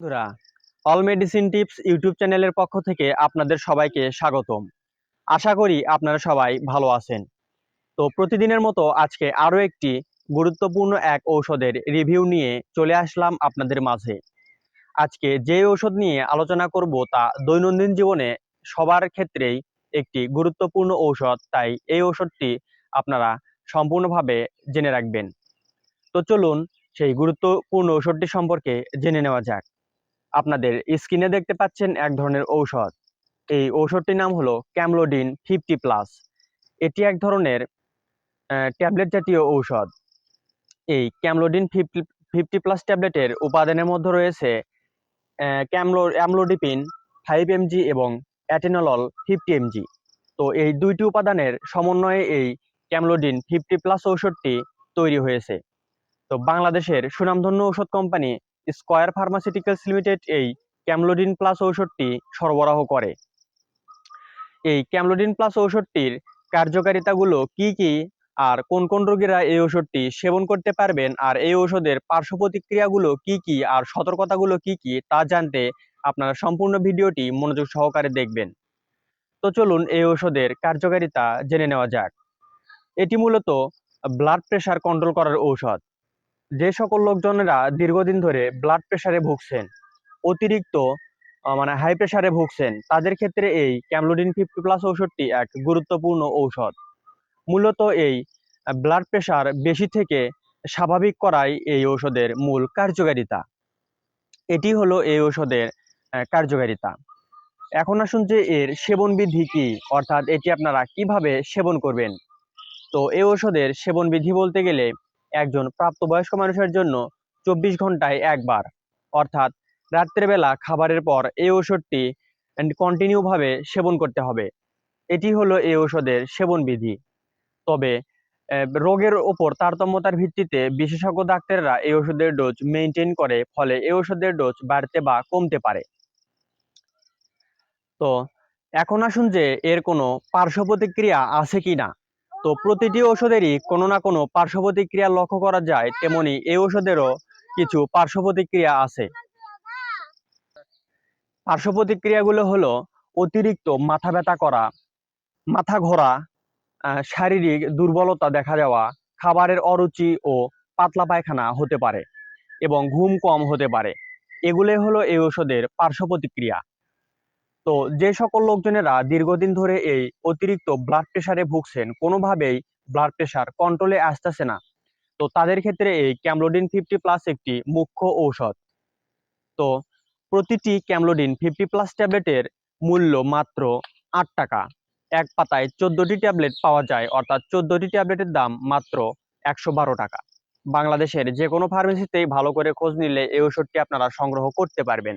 বন্ধুরা all medicine tips YouTube চ্যানেলের পক্ষ থেকে আপনাদের সবাইকে স্বাগতম। আশা করি আপনারা সবাই ভালো আছেন। তো প্রতিদিনের মতো আজকে আরও একটি গুরুত্বপূর্ণ এক ঔষধের রিভিউ নিয়ে চলে আসলাম আপনাদের মাঝে। আজকে যে ঔষধ নিয়ে আলোচনা করব তা দৈনন্দিন জীবনে সবার ক্ষেত্রেই একটি গুরুত্বপূর্ণ ঔষধ, তাই এই ঔষধটি আপনারা সম্পূর্ণভাবে জেনে রাখবেন। তো চলুন সেই গুরুত্বপূর্ণ ঔষধটি সম্পর্কে জেনে নেওয়া যাক। আপনাদের স্ক্রিনে দেখতে পাচ্ছেন এক ধরনের ঔষধ। এই ঔষধটির নাম হলো ক্যামলোডিন ফিফটি প্লাস। এটি এক ধরনের ট্যাবলেট জাতীয় ঔষধ। এই ক্যামলোডিন ফিফটি ফিফটি প্লাস ট্যাবলেটের উপাদানের মধ্যে রয়েছে Camlo, amlodipine five M G এবং অ্যাটেনলল ফিফটি এমজি। তো এই দুইটি উপাদানের সমন্বয়ে এই ক্যামলোডিন ফিফটি প্লাস ঔষধটি তৈরি হয়েছে। তো বাংলাদেশের সুনামধন্য ঔষধ কোম্পানি স্কয়ার ফার্মাসিউটিক্যালস লিমিটেড এই ক্যামলোডিন প্লাস ঔষধটি সরবরাহ করে। এই ক্যামলোডিন প্লাস ঔষধটির কার্যকারিতাগুলো কি কি? আর কোন কোন রোগীরা এই ঔষধটি সেবন করতে পারবেন? আর এই ঔষধের পার্শ্ব প্রতিক্রিয়াগুলো কি কি? আর সতর্কতাগুলো কি কি? তা জানতে আপনারা সম্পূর্ণ ভিডিওটি মনোযোগ সহকারে দেখবেন। তো চলুন এই ঔষধের কার্যকারিতা জেনে নেওয়া যাক। এটি মূলত ব্লাড প্রেশার কন্ট্রোল করার ঔষধ। যে সকল লোকজনেরা দীর্ঘদিন ধরে ব্লাড প্রেশারে ভুগছেন, অতিরিক্ত মানে হাই প্রেশারে ভুগছেন, তাদের ক্ষেত্রে এই ক্যামলোডিন ফিফটি প্লাস ঔষধটি এক গুরুত্বপূর্ণ ঔষধ। মূলত এই ব্লাড প্রেশার বেশি থেকে স্বাভাবিক করাই এই ঔষধের মূল কার্যকারিতা। এটি হলো এই ঔষধের কার্যকারিতা। এখন আসুন যে এর সেবন বিধি কি, অর্থাৎ এটি আপনারা কীভাবে সেবন করবেন? তো এই ঔষধের সেবন বিধি বলতে গেলে একজন প্রাপ্তবয়স্ক মানুষের জন্য চব্বিশ ঘন্টায় একবার। অর্থাৎ রাত্রেবেলা খাবারের পর এই ওষুধটি কন্টিনিউভাবে সেবন করতে হবে। এটি হলো এই ঔষধের সেবন বিধি। তবে রোগের ওপর তারতম্যতার ভিত্তিতে বিশেষজ্ঞ ডাক্তাররা এই ওষুধের ডোজ মেনটেন করে, ফলে এই ওষুধের ডোজ বাড়তে বা কমতে পারে। তো, এখন আসুন যে এর কোনো পার্শ্ব প্রতিক্রিয়া আছে কি না তো প্রতিটি ওষুধেরই কোনো না কোনো পার্শ্ব প্রতিক্রিয়া লক্ষ্য করা যায়, তেমনি এই ওষুধেরও কিছু পার্শ্ব প্রতিক্রিয়া আছে। পার্শ্ব প্রতিক্রিয়াগুলো হলো অতিরিক্ত মাথা ব্যথা করা, মাথা ঘোরা শারীরিক দুর্বলতা দেখা যাওয়া খাবারের অরুচি ও পাতলা পায়খানা হতে পারে এবং ঘুম কম হতে পারে। এগুলোই হলো এই ওষুধের পার্শ্ব প্রতিক্রিয়া তো যে সকল লোকজনেরা দীর্ঘদিন ধরে এই অতিরিক্ত ব্লাড প্রেশারে ভুগছেন, কোনোভাবেই ব্লাড প্রেশার কন্ট্রোলে আসতেছে না। তো তাদের ক্ষেত্রে এই ক্যামলোডিন ফিফটি প্লাস একটি মুখ্য ঔষধ। তো প্রতিটি ক্যামলোডিন ফিফটি প্লাস ট্যাবলেটের মূল্য মাত্র আট টাকা। এক পাতায় চোদ্দটি ট্যাবলেট পাওয়া যায়, অর্থাৎ চোদ্দটি ট্যাবলেটের দাম মাত্র একশো বারো টাকা। বাংলাদেশের যে কোনো ফার্মেসিতেই ভালো করে খোঁজ নিলে এই ওষুধটি আপনারা সংগ্রহ করতে পারবেন।